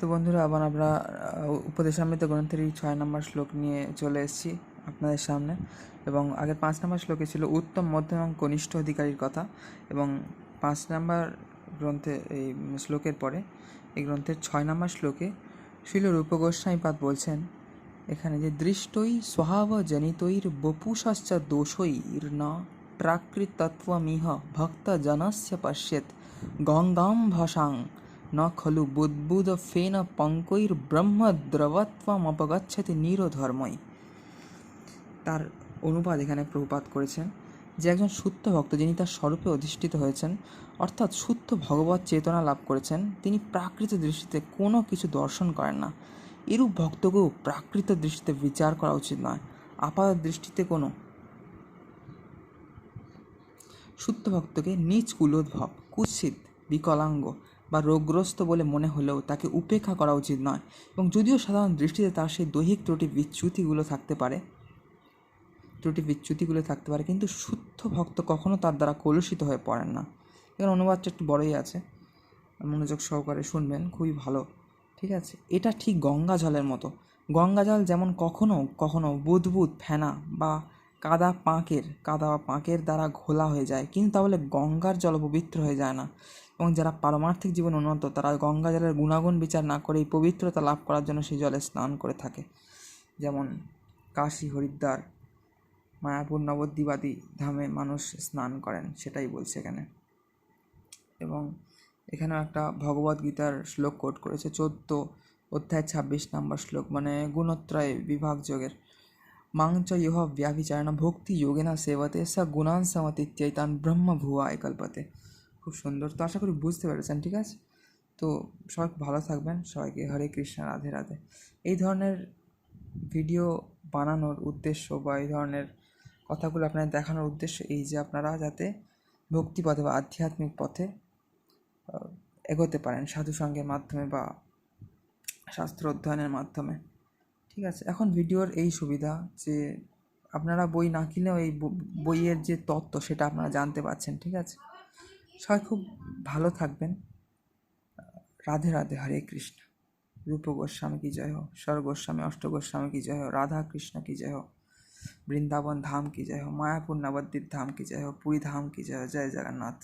তো বন্ধুরা আবার আমরা আহ, গ্রন্থের এই ছয় নম্বর শ্লোক নিয়ে চলে এসেছি আপনাদের সামনে। এবং আগের পাঁচ নম্বর শ্লোকে ছিল উত্তম মধ্যম এবং কনিষ্ঠ অধিকারীর কথা। এবং পাঁচ নম্বর গ্রন্থে এই শ্লোকের পরে এই গ্রন্থের ছয় নম্বর শ্লোকে শিল রূপ বলছেন এখানে যে দৃষ্টই স্বভাব জনিতৈর বপুষশ্চ দোষৈর না প্রাকৃতত্বমিহ ভক্ত জনস্য পশ্যেত গঙ্গাম ভাসাং ন খলু বুদ্বুদ ফেন পঙ্কৈর ব্রহ্ম দ্রবত্বমপগচ্ছতি নিরধর্মই তার অনুবাদ এখানে প্রভুপাত করেছেন যে একজন শুদ্ধ ভক্ত যিনি তার স্বরূপে অধিষ্ঠিত হয়েছেন অর্থাৎ শুদ্ধ ভগবত চেতনা লাভ করেছেন তিনি প্রাকৃত দৃষ্টিতে কোনো কিছু দর্শন করেন না এরূপ ভক্তকেও প্রাকৃত দৃষ্টিতে বিচার করা উচিত নয় আপাত দৃষ্টিতে কোনো শুদ্ধ ভক্তকে নিজ কুলোদ্ভব কুৎসিত বিকলাঙ্গ বা রোগগ্রস্ত বলে মনে হলেও তাকে উপেক্ষা করা উচিত নয় এবং যদিও সাধারণ দৃষ্টিতে তার সেই দৈহিক ত্রুটি বিচ্যুতিগুলো থাকতে পারে, ত্রুটি বিচ্যুতিগুলো থাকতে পারে, কিন্তু শুদ্ধ ভক্ত কখনও তার দ্বারা কলুষিত হয়ে পড়েন না। এখানে অনুবাদটা একটু বড়ই আছে, মনোযোগ সহকারে শুনবেন, খুবই ভালো, ঠিক আছে? এটা ঠিক গঙ্গা জলের মতো। গঙ্গা জল যেমন কখনো কখনো বুদবুদ, ফেনা বা কাদা পাঁকের, কাদা বা পাঁকের দ্বারা ঘোলা হয়ে যায়। কিন্তু তাহলে গঙ্গার জল পবিত্র হয়ে যায় না। এবং যারা পারমার্থিক জীবন উন্নত, তারা গঙ্গা জলের গুণাগুণ বিচার না করে পবিত্রতা লাভ করার জন্য সেই জলে স্নান করে থাকে। যেমন কাশী, হরিদ্বার, মায়াপুর নবদ্বীপাদি ধামে মানুষ স্নান করেন, সেটাই বলছে এখানে। এবং এখানেও একটা ভগবদ গীতার শ্লোক কোট করেছে, চোদ্দ অধ্যায় ছাব্বিশ নম্বর শ্লোক মানে গুণত্রয় বিভাগ যোগের। মাংচ ইহ ব্যাভিচারণ ভক্তি যোগেনা সেবতে স গুণান সমতিত্যাইতান ব্রহ্ম ভুয়ায় কল্পতে খুব সুন্দর তো আশা করি বুঝতে পেরেছেন ঠিক আছে তো সবাই ভালো থাকবেন সবাইকে হরে কৃষ্ণ রাধে রাধে এই ধরনের ভিডিও বানানোর উদ্দেশ্য বা এই ধরনের কথাগুলো আপনাদের দেখানোর উদ্দেশ্য এই যে আপনারা যাতে ভক্তি পথে বা আধ্যাত্মিক পথে এগোতে পারেন সাধু সঙ্গের মাধ্যমে বা শাস্ত্র অধ্যয়নের মাধ্যমে। ঠিক আছে, এখন ভিডিওর এই সুবিধা যে আপনারা বই না কিনেও এই বইয়ের যে তত্ত্ব সেটা আপনারা জানতে পারছেন, ঠিক আছে? সবাই খুব ভালো থাকবেন। রাধে রাধে, হরে কৃষ্ণ। রূপ গোস্বামী কি জয় হো স্বর গোস্বামী, অষ্ট গোস্বামী কি জয় হো রাধা কৃষ্ণ কি জয় হো বৃন্দাবন ধাম কি জয় হো মায়াপুর নবদ্বীপ ধাম কি জয় হো পুরী ধাম কি জয় হো জয় জগন্নাথ।